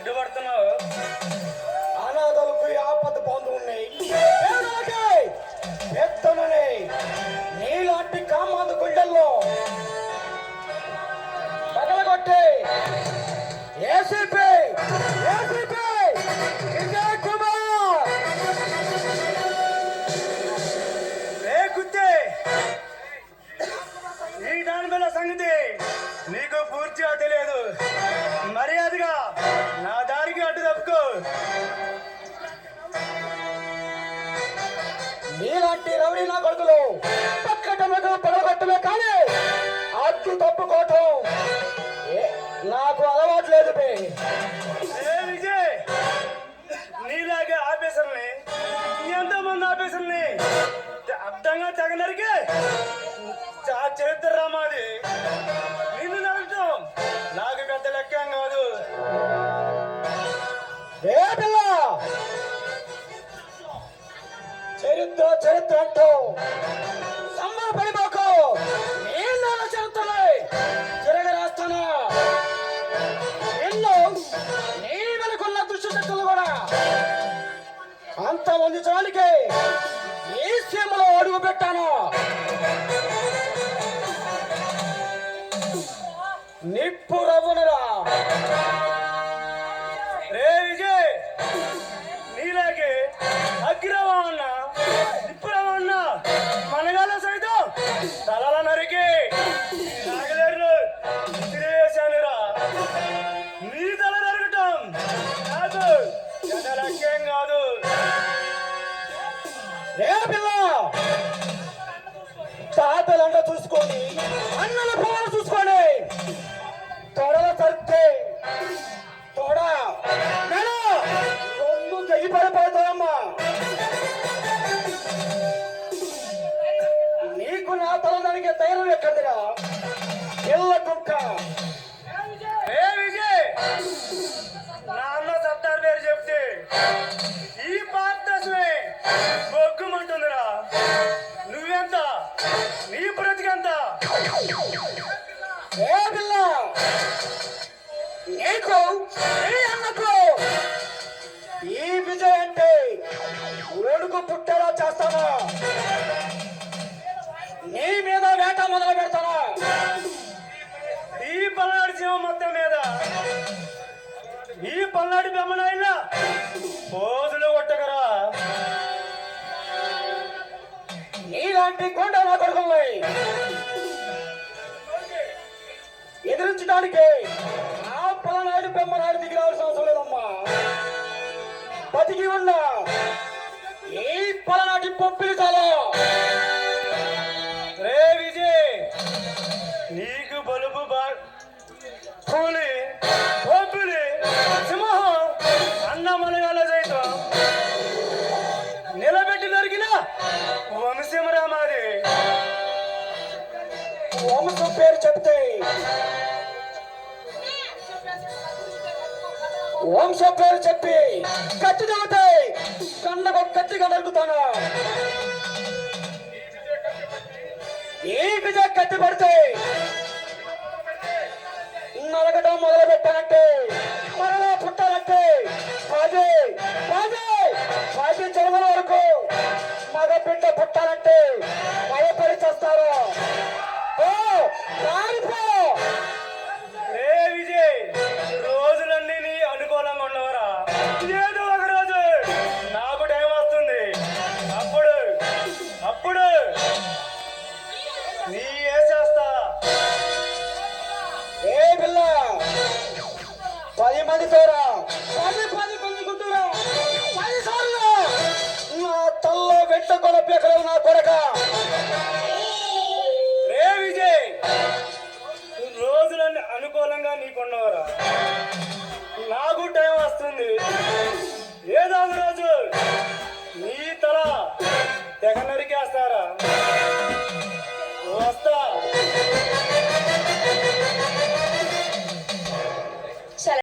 అడ్డుపడుతున్నావు ఆపద పొందు ఉన్నాయి. ఎత్తనని నీలాంటి కామాంధ గుండెల్లో పగలగొట్టి ఏసీపీ ఏసీపీ విజయ్ కుమార్. లేకుంటే ఈ దాని మీద సంగతి నీకు పూర్తిగా తెలియదు. మర్యాదగా నీ నా కొడుకులు. పక్కటమకు పడగొట్టమే కానీ అడ్డు తప్పుకోవటం నాకు అలవాటు లేదు బే ఏ విజయ్ నీలాగే ఆఫీసర్ని ఎంతమంది ఆఫీసర్ని అర్థంగా తగనరికి చా చరిత్ర మాది. చరిత్ర చరిత్ర అంటూ సంబరపడిపోకు నేను చరిత్రలే. తిరగరాస్తాను ఎన్నో నీ వెనుకున్న దుష్టశక్తులు కూడా. అంత వందించడానికి ఈ సీమలో అడుగు పెట్టాను? నిప్పు రవ్వునరా. పెద్ద కాదు. ఏ పిల్ల? తాతలంట చూసుకొని అన్నల పిల్లలు చూసుకొని తొడల తరితే తొడ. మెడ రొమ్ము తెగి పడిపోతాయమ్మా నీ బ్రతికంత ఏ పిల్ల? నీకు నీ అన్నకు ఈ విజయ్ అంటే ఓడుకు పుట్టేలా చేస్తాను? నీ మీద వేట మొదలు పెడతాను? ఈ పల్నాడు సీమ మొత్తం మీద. ఈ పల్నాడు బెమ్మనాయిలా పోజులు కొట్టగరా నీలాంటి కొండ నాకు కొడుకుల్ని ఎదిరించడానికి. ఆ పలనాయుడు బొమ్మనాయుడు వంశం పేరు చెప్పి కత్తి దిగుతే కన్నకు కత్తిగా నరుకుతాను ఈ కత్తి పడితే నలగడం మొదలు పెట్టానంటే మరలా పుట్టాలంటే పది పది పది జన్మల వరకు మగ బిడ్డ పుట్టాలంటే భయపడి చేస్తారు? తెగ నరికేస్తారా? వస్తా